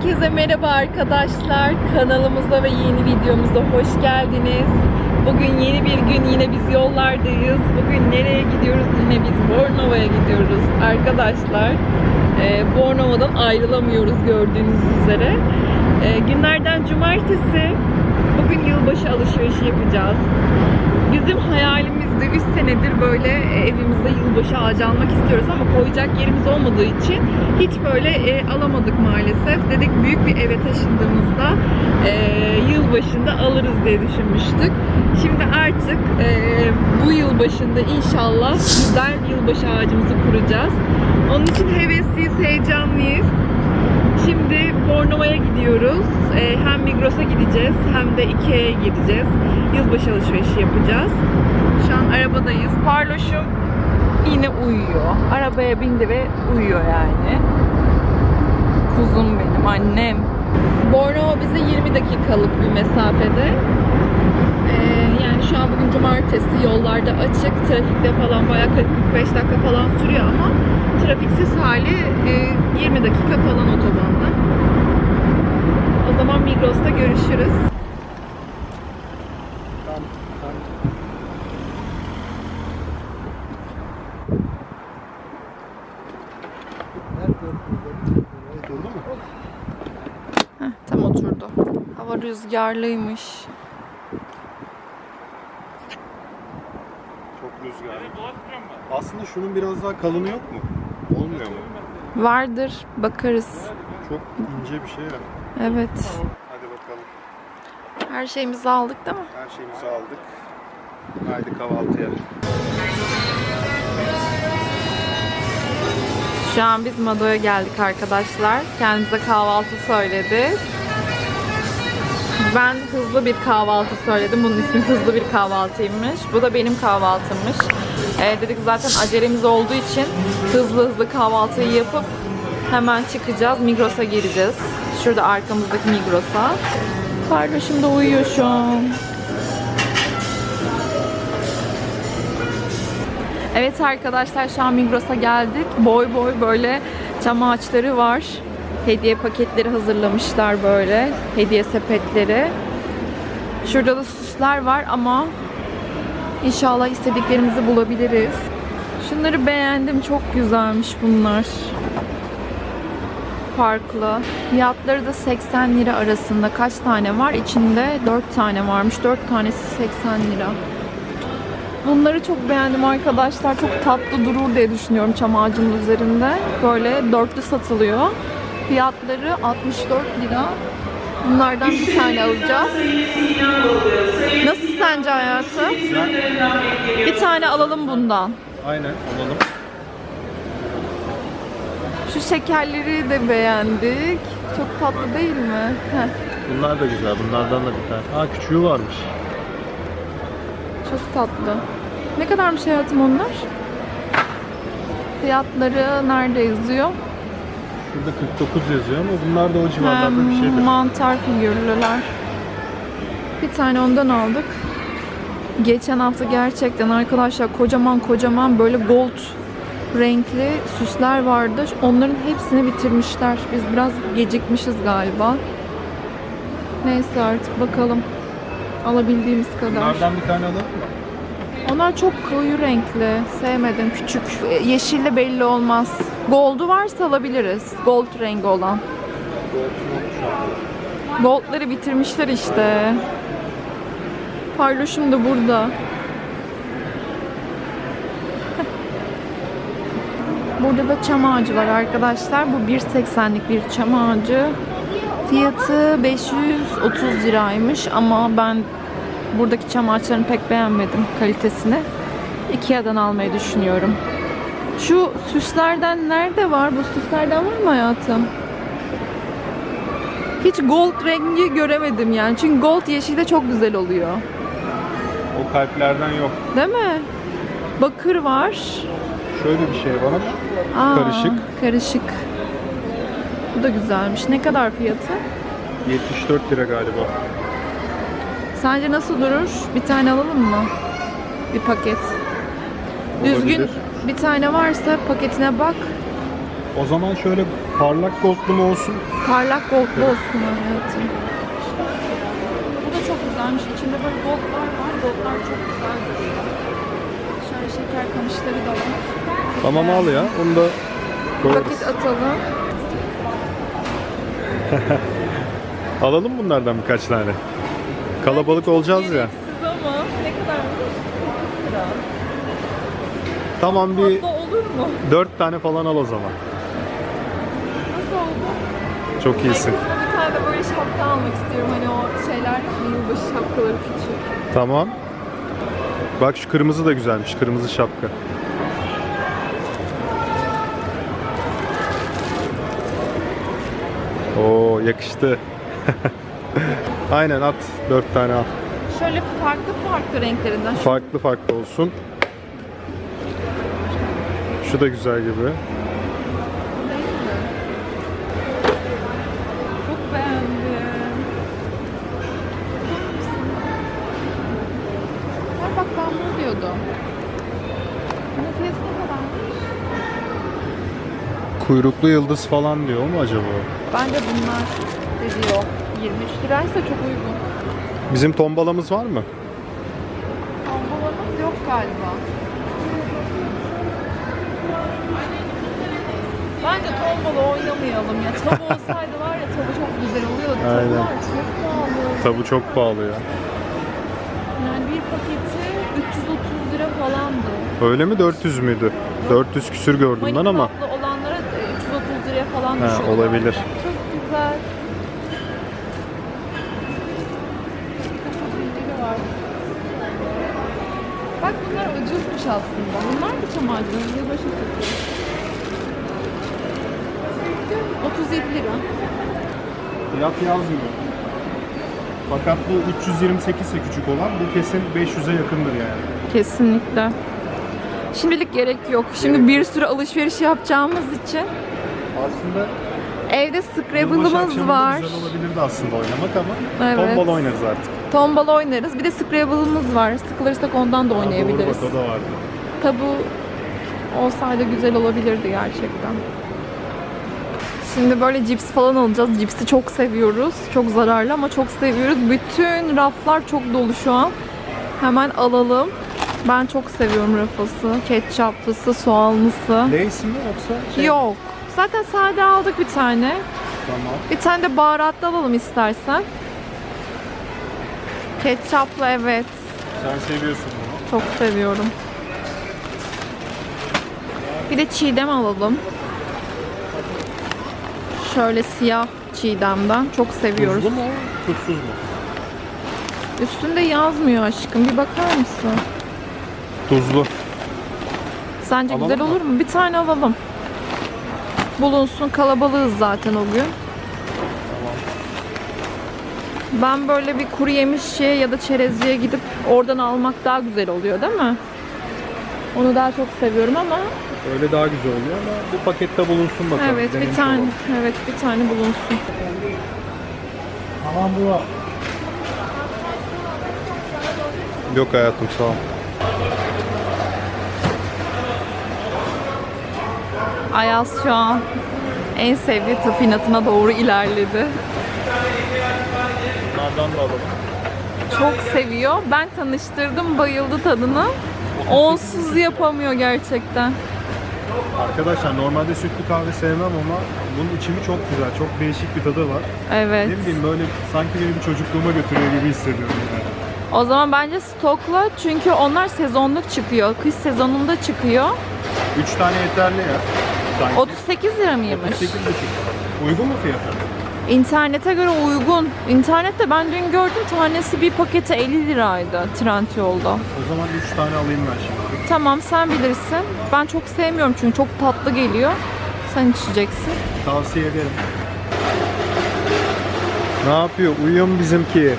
Herkese merhaba arkadaşlar. Kanalımıza ve yeni videomuza hoş geldiniz. Bugün yeni bir gün yine biz yollardayız. Bugün nereye gidiyoruz? Yine biz Bornova'ya gidiyoruz arkadaşlar. Ee, Bornova'dan ayrılamıyoruz gördüğünüz üzere. Ee, günlerden cumartesi. Bugün yılbaşı alışverişi yapacağız. Bizim hayalimizde 3 senedir böyle e, evimizde yılbaşı ağacı almak istiyoruz ama koyacak yerimiz olmadığı için hiç böyle e, alamadık maalesef. Dedik büyük bir eve taşındığımızda e, yılbaşında alırız diye düşünmüştük. Şimdi artık e, bu yılbaşında inşallah güzel yılbaşı ağacımızı kuracağız. Onun için hevesliyiz, heyecanlıyız. Şimdi Bornova'ya gidiyoruz. Ee, hem Migros'a gideceğiz hem de Ikea'ya gideceğiz. Yılbaşı alışverişi yapacağız. Şu an arabadayız. Parloş'um yine uyuyor. Arabaya bindi ve uyuyor yani. Kuzum benim, annem. Bornova bize 20 dakikalık bir mesafede. Ee, yani şu an bugün cumartesi yollarda açık. Trafikte falan bayağı 40-45 dakika falan sürüyor ama trafiksiz hali e, 20 dakika falan otobanda. Zaman Migros'ta görüşürüz. Durdu mu? Heh, tam oturdu. Hava rüzgarlıymış. Çok rüzgarlı. Aslında şunun biraz daha kalını yok mu? Olmuyor mu? Vardır, bakarız. Çok ince bir şey ya. Evet. Hadi bakalım. Her şeyimizi aldık değil mi? Her şeyimizi aldık. Haydi kahvaltıya. Şu an biz Mado'ya geldik arkadaşlar. Kendimize kahvaltı söyledik. Ben hızlı bir kahvaltı söyledim. Bunun ismi hızlı bir kahvaltıymış. Bu da benim kahvaltımmış. Ee, dedik zaten acelemiz olduğu için hızlı hızlı kahvaltıyı yapıp hemen çıkacağız. Migros'a gireceğiz. Şurada arkamızdaki Migros'a. Kardeşim de uyuyor şu an. Evet arkadaşlar şu an Migros'a geldik. Boy boy böyle çam ağaçları var. Hediye paketleri hazırlamışlar böyle. Hediye sepetleri. Şurada da süsler var ama inşallah istediklerimizi bulabiliriz. Şunları beğendim. Çok güzelmiş bunlar. Farklı. Fiyatları da 80 lira arasında. Kaç tane var? İçinde 4 tane varmış. 4 tanesi 80 lira. Bunları çok beğendim arkadaşlar. Çok tatlı durur diye düşünüyorum çam ağacının üzerinde. Böyle dörtlü satılıyor. Fiyatları 64 lira. Bunlardan bir tane alacağız. Nasıl sence hayatım? Bir tane alalım bundan. Aynen alalım. Şu şekerleri de beğendik. Çok tatlı değil mi? Heh, Bunlar da güzel. Bunlardan da bir tane. Aa küçüğü varmış. çok tatlı. Ne kadarmış hayatım onlar? Fiyatları nerede yazıyor? Şurada 49 yazıyor ama bunlar da o civarlarda bir şeydir. Mantar figürlüler. Bir tane ondan aldık. Geçen hafta gerçekten arkadaşlar kocaman kocaman böyle gold renkli süsler vardı. Onların hepsini bitirmişler. Biz biraz gecikmişiz galiba. Neyse artık bakalım. Alabildiğimiz kadar. Bunlardan bir tane alalım mı? Onlar çok koyu renkli. Sevmedim. Küçük. E, Yeşille belli olmaz. Gold'u varsa alabiliriz. Gold rengi olan. Gold'ları bitirmişler işte. Parloşum da burada. Burada da çam ağacı var arkadaşlar. Bu 1.80'lik bir çam ağacı. Fiyatı 530 liraymış ama ben buradaki çam ağaçlarını pek beğenmedim kalitesini. Ikea'dan almayı düşünüyorum. Şu süslerden nerede var? Bu süslerden var mı hayatım? Hiç gold rengi göremedim yani. Çünkü gold yeşilde çok güzel oluyor. O kalplerden yok. Değil mi? Bakır var. Şöyle bir şey var. Aa, Karışık. Karışık. Bu da güzelmiş. Ne kadar fiyatı? 74 lira galiba. Sence nasıl durur? Bir tane alalım mı? Bir paket. Düzgün Olabilir. bir tane varsa paketine bak. O zaman şöyle Parlak goldlu mu olsun? Parlak goldlu olsun hayatım. Bu da çok güzelmiş. İçinde böyle goldlar var. Goldlar çok güzel duruyor. Şöyle şeker kamışları da var. Tamam al ya. Onu da koyarız. Paket atalım. Alalım bunlardan birkaç tane. Kalabalık olacağız ya. Gereksiz ama ne kadarmış? 40 lira. Tamam bir olur mu? dört tane falan al o zaman. Nasıl oldu? Çok iyisin. Ay kızıma bir tane böyle şapka almak istiyorum. Hani o şeyler yok mu? Yılbaşı şapkaları küçük. Tamam. Bak şu kırmızı da güzelmiş. Kırmızı şapka. Oo yakıştı. Aynen at. Dört tane al. Şöyle farklı farklı renklerinden. Farklı farklı olsun. Şu da güzel gibi. Çok beğendim. Ay bak ben bunu diyordum. Ne kadarmış? Kuyruklu yıldız falan diyor mu acaba? Bence bunlar diyor. 23 liraysa çok uygun. Bizim tombalamız var mı? Ambulanız yok galiba. Bence tombala oynamayalım ya. Tabu olsaydı var ya tabu çok güzel oluyordu. Aynen. Tabular çok pahalı. Tabu çok pahalı ya. Yani bir paketi 330 lira falandı. Öyle mi 400 müydü? 400 küsür gördüm ben ama. Manikaplı falan Ha, düşüyordu. olabilir. Çok güzel. Bak bunlar ucuzmuş aslında. Bunlar da çam ağacı. Yılbaşı süsü. 37 lira. Fiyat yazmıyor. Fakat bu 328 ise küçük olan bu kesin 500'e yakındır yani. Kesinlikle. Şimdilik gerek yok. Şimdi bir sürü alışveriş yapacağımız için Aslında evde Scrabble'ımız var. güzel olabilirdi aslında oynamak ama Evet. tombala oynarız artık. Tombala oynarız. Bir de Scrabble'ımız var. Sıkılırsak ondan da oynayabiliriz. Doğru bak o da vardı. Tabu olsaydı güzel olabilirdi gerçekten. Şimdi böyle cips falan alacağız. Cipsi çok seviyoruz. Çok zararlı ama çok seviyoruz. Bütün raflar çok dolu şu an. Hemen alalım. Ben çok seviyorum rafası. Ketçaplısı, soğanlısı. Lays mi yoksa şey? Yok. Zaten sade aldık bir tane. Tamam. Bir tane de baharatlı alalım istersen. Ketçaplı evet. Sen seviyorsun bunu. Çok seviyorum. Bir de çiğdem alalım. Şöyle siyah çiğdemden. Çok seviyoruz. Tuzlu mu? Tuzsuz mu? Üstünde yazmıyor aşkım. Bir bakar mısın? Tuzlu. Sence Alalım güzel olur mu? Bir tane alalım. Bulunsun. Kalabalığız zaten o gün. Ben böyle bir kuru yemişçiye ya da çerezciye gidip oradan almak daha güzel oluyor değil mi? Onu daha çok seviyorum ama Öyle daha güzel oluyor ama bu pakette bulunsun bakalım. evet bir Denemiş tane olalım. evet bir tane bulunsun. Tamam bu. Yok hayatım sağ ol. Ayaz şu an en sevdiği tafinatına doğru ilerledi. Bunlardan da alalım. Çok seviyor. Ben tanıştırdım, bayıldı tadına. Onsuz yapamıyor gerçekten. Arkadaşlar normalde sütlü kahve sevmem ama bunun içimi çok güzel. Çok değişik bir tadı var. Evet. Ne bileyim böyle sanki beni bir çocukluğuma götürüyor gibi hissediyorum yani. O zaman bence stokla çünkü onlar sezonluk çıkıyor. Kış sezonunda çıkıyor. 3 tane yeterli ya. Sanki. 38 lira mıymış? 38 Uygun mu fiyatı? İnternete göre uygun. İnternette ben dün gördüm tanesi bir paketi 50 liraydı Trendyol'da. O zaman 3 tane alayım ben şimdi. Tamam sen bilirsin. Ben çok sevmiyorum çünkü çok tatlı geliyor. Sen içeceksin. Tavsiye ederim. Ne yapıyor? Uyuyor mu bizimki?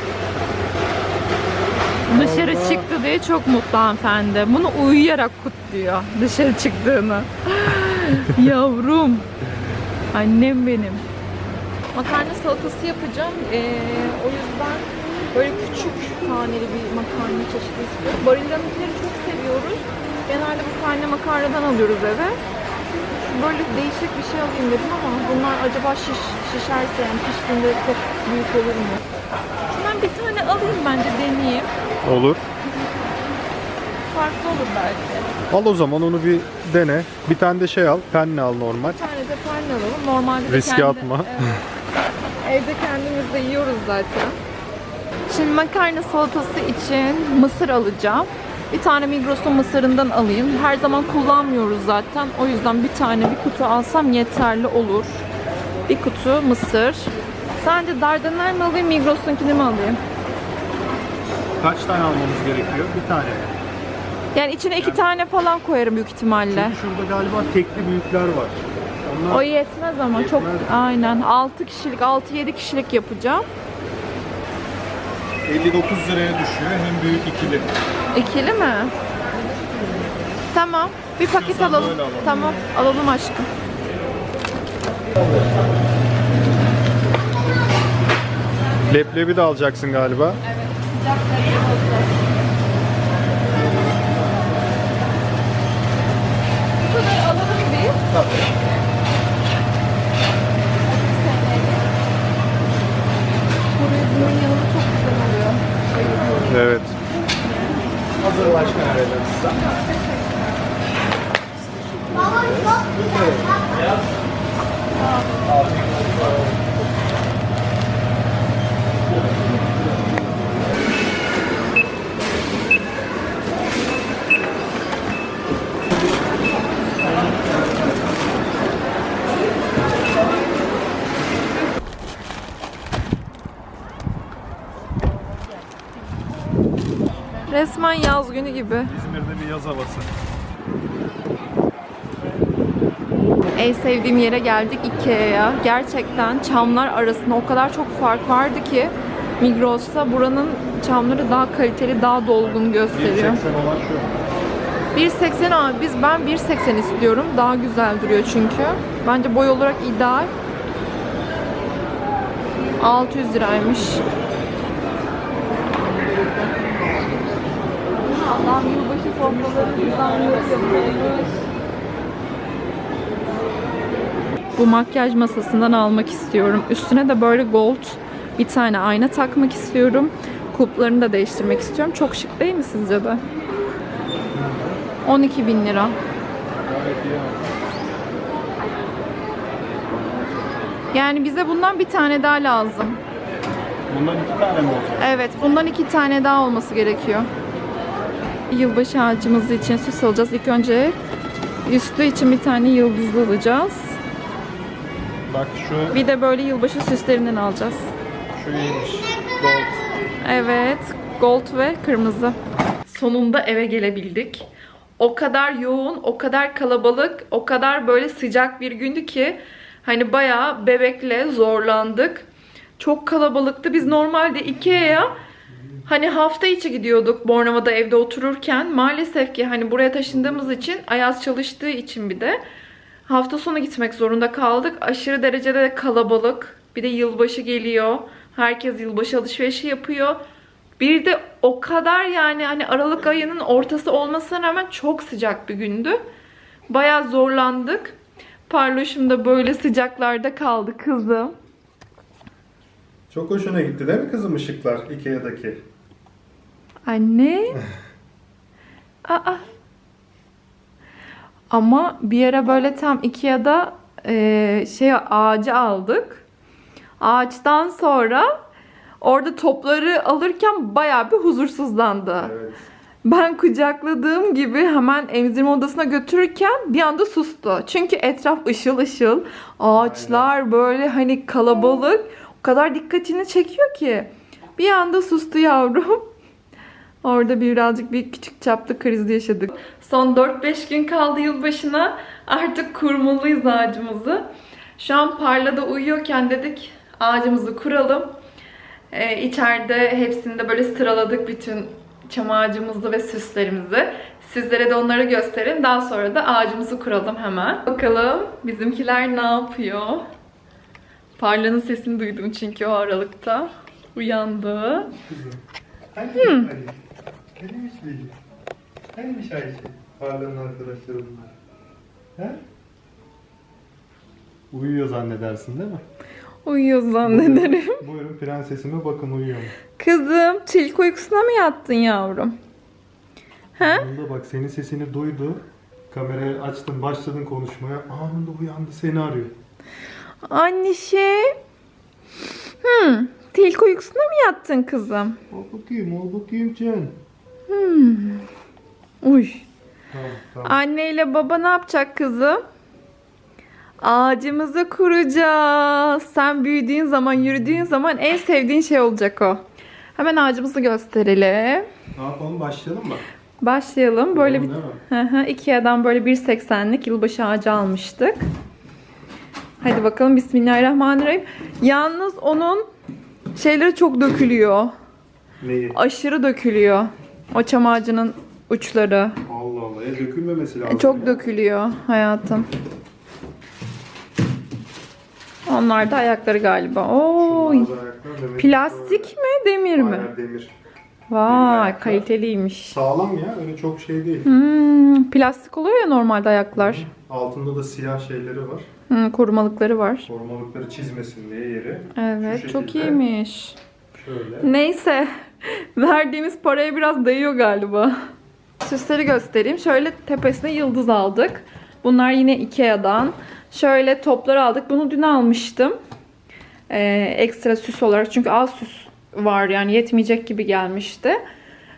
Dışarı Allah. çıktı diye çok mutlu hanımefendi. Bunu uyuyarak kutluyor dışarı çıktığını. Yavrum. Annem benim. Makarna salatası yapacağım. Ee, o yüzden böyle küçük taneli bir makarna çeşidi istiyorum. Barilla'nınkileri çok seviyoruz. Genelde bu tane makarnadan alıyoruz eve. böyle değişik bir şey alayım dedim ama bunlar acaba şiş, şişerse yani piştiğinde çok büyük olur mu? Şundan bir tane alayım bence deneyeyim. Olur. Farklı olur belki. Al o zaman onu bir dene. Bir tane de şey al. Penne al normal. Bir tane de penne alalım. Normalde de Riske kendi- atma. Evet. Evde kendimiz de yiyoruz zaten. Şimdi makarna salatası için mısır alacağım. Bir tane Migros'un mısırından alayım. Her zaman kullanmıyoruz zaten. O yüzden bir tane bir kutu alsam yeterli olur. Bir kutu mısır. Sence Dardanel mi alayım, Migros'unkini mi alayım? Kaç tane almamız gerekiyor? Bir tane. Yani içine iki tane falan koyarım büyük ihtimalle. Çünkü şurada galiba tekli büyükler var. Onlar O yetmez ama çok Yetmez. aynen 6 kişilik 6-7 kişilik yapacağım. 59 liraya düşüyor. Hem büyük ikili. İkili mi? Tamam. Bir paket İstiyorsan alalım. böyle alalım. Tamam. Alalım aşkım. Leblebi de alacaksın galiba. Bu alalım biz. Kuru üzümün yanında çok güzel oluyor. Bayılıyorum. Evet. Hazır başka Resmen yaz günü gibi. İzmir'de bir yaz havası. En sevdiğim yere geldik Ikea'ya. Gerçekten çamlar arasında o kadar çok fark vardı ki Migros'ta buranın çamları daha kaliteli, daha dolgun gösteriyor. 1.80 olan şu. 1.80 abi biz ben 1.80 istiyorum. Daha güzel duruyor çünkü. Bence boy olarak ideal. 600 liraymış. Allah'ım yılbaşı formaları düzenliyormuş. Bu makyaj masasından almak istiyorum. Üstüne de böyle gold bir tane ayna takmak istiyorum. Kulplarını da değiştirmek istiyorum. Çok şık değil mi sizce de? 12 bin lira. Yani bize bundan bir tane daha lazım. Bundan iki tane mi olacak? Evet, bundan iki tane daha olması gerekiyor. Yılbaşı ağacımız için süs alacağız. İlk önce üstü için bir tane yıldızlı alacağız. Bak şu, Bir de böyle yılbaşı süslerinden alacağız. şu iyiymiş. Gold. Evet, gold ve kırmızı. Sonunda eve gelebildik. O kadar yoğun, o kadar kalabalık, o kadar böyle sıcak bir gündü ki hani bayağı bebekle zorlandık. Çok kalabalıktı. Biz normalde Ikea'ya hani hafta içi gidiyorduk Bornova'da evde otururken. Maalesef ki hani buraya taşındığımız için Ayaz çalıştığı için bir de hafta sonu gitmek zorunda kaldık. Aşırı derecede de kalabalık. Bir de yılbaşı geliyor. Herkes yılbaşı alışverişi yapıyor. Bir de o kadar yani hani Aralık ayının ortası olmasına rağmen çok sıcak bir gündü. Bayağı zorlandık. Parloşum da böyle sıcaklarda kaldı kızım. Çok hoşuna gitti değil mi kızım ışıklar Ikea'daki? Anne. Aa. Ama bir yere böyle tam Ikea'da e, şey ağacı aldık. Ağaçtan sonra orada topları alırken bayağı bir huzursuzlandı. Evet. Ben kucakladığım gibi hemen emzirme odasına götürürken bir anda sustu. Çünkü etraf ışıl ışıl. Ağaçlar böyle hani kalabalık. Kadar dikkatini çekiyor ki. Bir anda sustu yavrum. Orada birazcık bir küçük çaplı kriz yaşadık. Son 4-5 gün kaldı yılbaşına. Artık kurmalıyız ağacımızı. Şu an parlada uyuyorken dedik ağacımızı kuralım. Ee, içeride hepsini de böyle sıraladık bütün çam ağacımızı ve süslerimizi. Sizlere de onları gösterin. Daha sonra da ağacımızı kuralım hemen. Bakalım bizimkiler ne yapıyor? Parla'nın sesini duydum çünkü o aralıkta. Uyandı. Hmm. Neymiş Lili? Neymiş Ayşe? Parlanın arkadaşları bunlar. He? Uyuyor zannedersin değil mi? Uyuyor zannederim. Buyurun prensesime bakın uyuyor mu? Kızım tilki uykusuna mı yattın yavrum? He? Anında bak senin sesini duydu. Kamerayı açtın başladın konuşmaya. Anında uyandı seni arıyor. Annişi. Hmm. Tilki uykusuna mı yattın kızım? Al bakayım al bakayım Can. Uy. Tamam tamam. Anne ile baba ne yapacak kızım? Ağacımızı kuracağız. Sen büyüdüğün zaman, yürüdüğün zaman en sevdiğin şey olacak o. Hemen ağacımızı gösterelim. Ne yapalım başlayalım mı? Başlayalım. Böyle bir Tamam, mi? Hı hı, Ikea'dan böyle 1.80'lik yılbaşı ağacı almıştık. Hadi bakalım Bismillahirrahmanirrahim. Yalnız onun şeyleri çok dökülüyor. Neyi? Aşırı dökülüyor. O çam ağacının uçları. Allah Allah. Ya dökülmemesi lazım. Çok ya. dökülüyor hayatım. Onlar da ayakları galiba. Oo, ayaklar plastik mi, demir mi? Hayır, demir. Vay, kaliteliymiş. Sağlam ya öyle çok şey değil. Hmm, plastik oluyor ya normalde ayaklar. Altında da siyah şeyleri var. Hmm, korumalıkları var. Korumalıkları çizmesin diye yeri. Evet, çok iyiymiş. Şöyle. Neyse, verdiğimiz paraya biraz değiyor galiba. Süsleri göstereyim. Şöyle tepesine yıldız aldık. Bunlar yine Ikea'dan. Şöyle toplar aldık. Bunu dün almıştım. Ee, ekstra süs olarak. Çünkü az süs var yani yetmeyecek gibi gelmişti.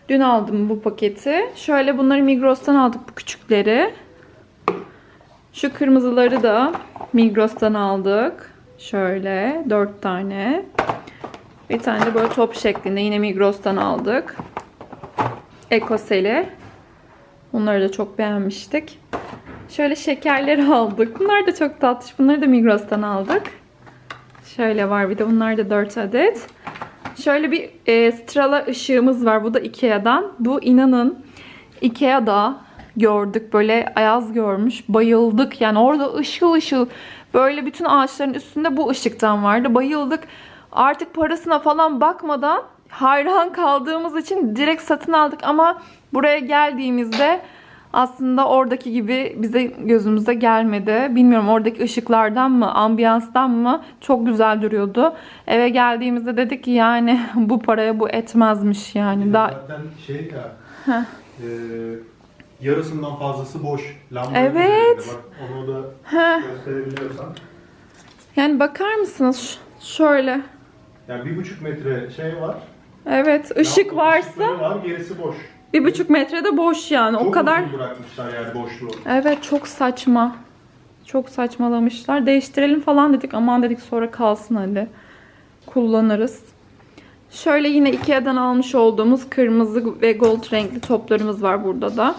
Dün aldım bu paketi. Şöyle bunları Migros'tan aldık bu küçükleri. Şu kırmızıları da Migros'tan aldık. Şöyle dört tane. Bir tane de böyle top şeklinde yine Migros'tan aldık. Ekoseli. Bunları da çok beğenmiştik. Şöyle şekerleri aldık. Bunlar da çok tatlış. Bunları da Migros'tan aldık. Şöyle var bir de bunlar da 4 adet. Şöyle bir e, strala ışığımız var. Bu da Ikea'dan. Bu inanın Ikea'da gördük. Böyle ayaz görmüş. Bayıldık. Yani orada ışıl ışıl böyle bütün ağaçların üstünde bu ışıktan vardı. Bayıldık. Artık parasına falan bakmadan hayran kaldığımız için direkt satın aldık ama buraya geldiğimizde aslında oradaki gibi bize gözümüze gelmedi. Bilmiyorum oradaki ışıklardan mı, ambiyanstan mı çok güzel duruyordu. Eve geldiğimizde dedik ki yani bu paraya bu etmezmiş yani. Daha Zaten şey ya. e, yarısından fazlası boş. Lamba Evet. üzerinde. Bak onu da Heh. gösterebiliyorsan. yani bakar mısınız Ş- şöyle. Yani bir buçuk metre şey var. Evet ışık Lamba varsa ışıkları var, gerisi boş. bir buçuk metrede boş yani. O Çok kadar uzun bırakmışlar yani boşluğu. Evet çok saçma. Çok saçmalamışlar. Değiştirelim falan dedik. Aman dedik sonra kalsın hadi. Kullanırız. Şöyle yine Ikea'dan almış olduğumuz kırmızı ve gold renkli toplarımız var burada da.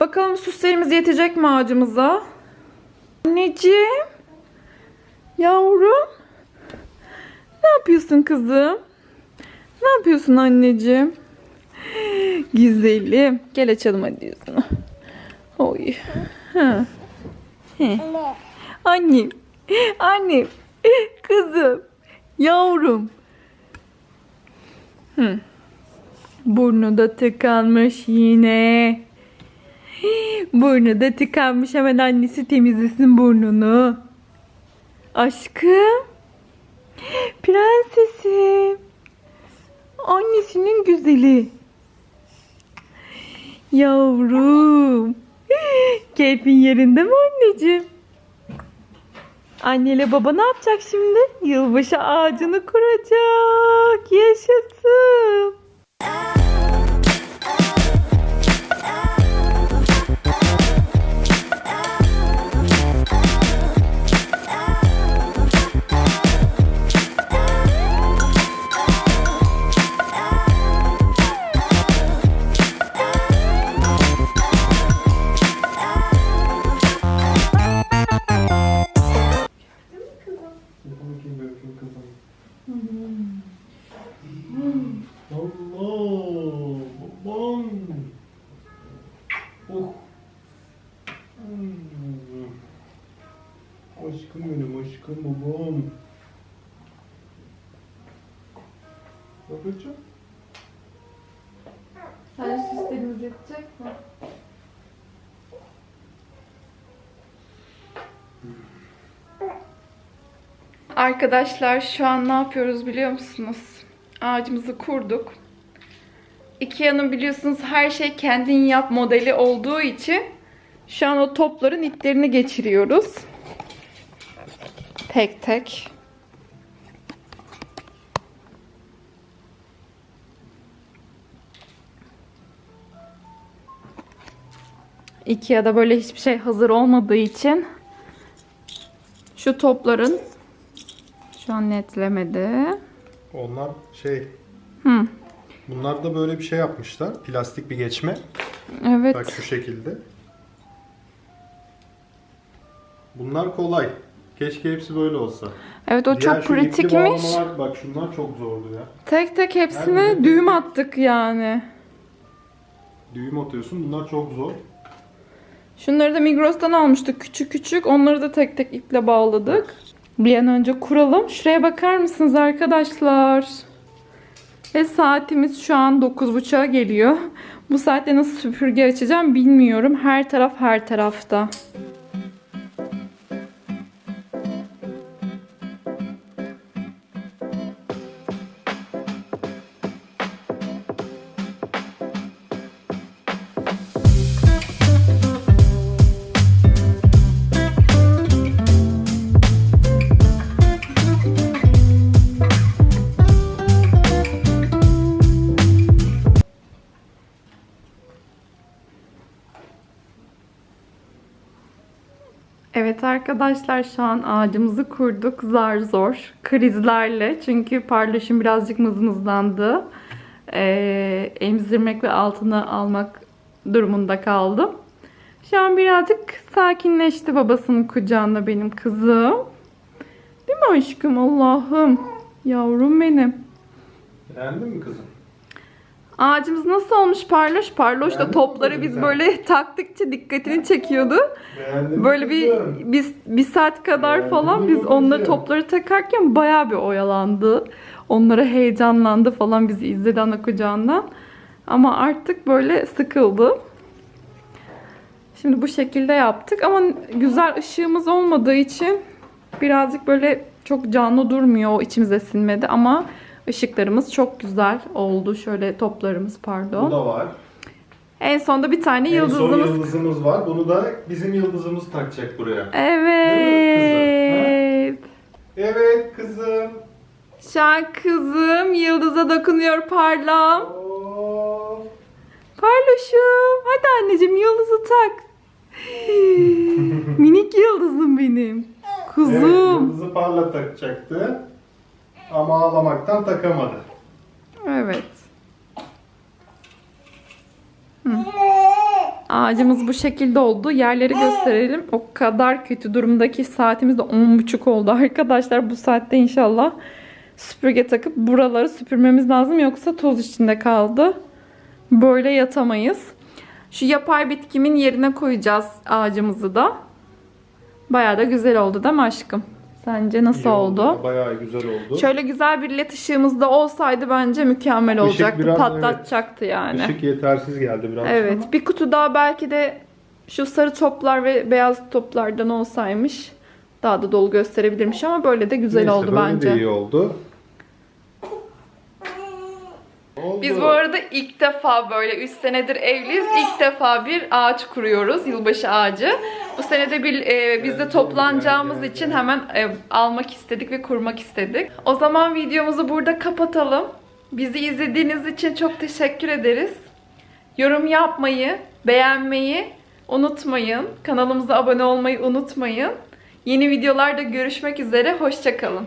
Bakalım süslerimiz yetecek mi ağacımıza? Anneciğim. Yavrum. Ne yapıyorsun kızım? Ne yapıyorsun anneciğim? Güzelim. Gel açalım hadi yüzünü. Oy. Ha. He. Annem. Annem. Kızım. Yavrum. Hı. Burnu da tıkanmış yine. Burnu da tıkanmış. Hemen annesi temizlesin burnunu. Aşkım. Prensesim. Annesinin güzeli. Yavrum. Keyfin yerinde mi anneciğim? Anneyle baba ne yapacak şimdi? Yılbaşı ağacını kuracak. Yaşasın. Aşkım benim, aşkım babam. Babacığım. Sen süslerimiz yetecek mi? Arkadaşlar şu an ne yapıyoruz biliyor musunuz? Ağacımızı kurduk. Ikea'nın biliyorsunuz her şey kendin yap modeli olduğu için şu an o topların iplerini geçiriyoruz. Tek tek. Ikea'da böyle hiçbir şey hazır olmadığı için şu topların şu an netlemedi. Onlar şey, Hı. bunlar da böyle bir şey yapmışlar. Plastik bir geçme. Evet. Bak şu şekilde. Bunlar kolay. Keşke hepsi böyle olsa. Evet o Diğer çok şu ipli pratikmiş. bağlamalar, bak şunlar çok zordu ya. Tek tek hepsine Nerede? düğüm attık yani. Düğüm atıyorsun. Bunlar çok zor. Şunları da Migros'tan almıştık küçük küçük. Onları da tek tek iple bağladık. Bir an önce kuralım. Şuraya bakar mısınız arkadaşlar? Ve saatimiz şu an 9.30'a geliyor. Bu saatte nasıl süpürge açacağım bilmiyorum. Her taraf her tarafta. Evet arkadaşlar şu an ağacımızı kurduk zar zor krizlerle çünkü parlaşım birazcık mızmızlandı. Ee, emzirmek ve altına almak durumunda kaldım. Şu an birazcık sakinleşti babasının kucağında benim kızım. Değil mi aşkım Allah'ım? Yavrum benim. Beğendin mi kızım? Ağacımız nasıl olmuş Parloş? Parloş da topları biz böyle taktıkça dikkatini çekiyordu. Böyle bir biz bir saat kadar falan biz onları topları takarken bayağı bir oyalandı. Onlara heyecanlandı falan bizi izledi ana kucağından. Ama artık böyle sıkıldı. Şimdi bu şekilde yaptık ama güzel ışığımız olmadığı için birazcık böyle çok canlı durmuyor. O içimize sinmedi ama ışıklarımız çok güzel oldu. Şöyle toplarımız Bu pardon. da var. En sonda bir tane En son yıldızımız. yıldızımız var. Bunu da bizim yıldızımız takacak buraya. Evet. Evet kızım. Şu an kızım yıldıza dokunuyor parlam. Oo. Parloşum. Hadi anneciğim yıldızı tak. Minik yıldızım benim. Evet, Kuzum. yıldızı parla takacaktı. Ama ağlamaktan takamadı. Evet. Hı. Ağacımız bu şekilde oldu. Yerleri gösterelim. O kadar kötü durumdaki saatimiz de 10.30 oldu arkadaşlar. Bu saatte inşallah süpürge takıp buraları süpürmemiz lazım. Yoksa toz içinde kaldı. Böyle yatamayız. Şu yapay bitkimin yerine koyacağız ağacımızı da. Bayağı da güzel oldu değil mi aşkım? Sence nasıl İyi oldu? Bayağı güzel oldu. Şöyle güzel bir led ışığımız da olsaydı bence mükemmel Işık olacaktı. biraz, Patlatacaktı yani. Işık yetersiz geldi biraz. Evet. Bir kutu daha belki de şu sarı toplar ve beyaz toplardan olsaymış daha da dolu gösterebilirmiş ama böyle de güzel neyse, oldu böyle bence. de iyi oldu. Oldu. Biz bu arada ilk defa böyle 3 senedir evliyiz. İlk defa bir ağaç kuruyoruz. Yılbaşı ağacı. Bu senede bir e, biz de toplanacağımız için hemen e, almak istedik ve kurmak istedik. O zaman videomuzu burada kapatalım. Bizi izlediğiniz için çok teşekkür ederiz. Yorum yapmayı, beğenmeyi unutmayın. Kanalımıza abone olmayı unutmayın. Yeni videolarda görüşmek üzere. Hoşçakalın.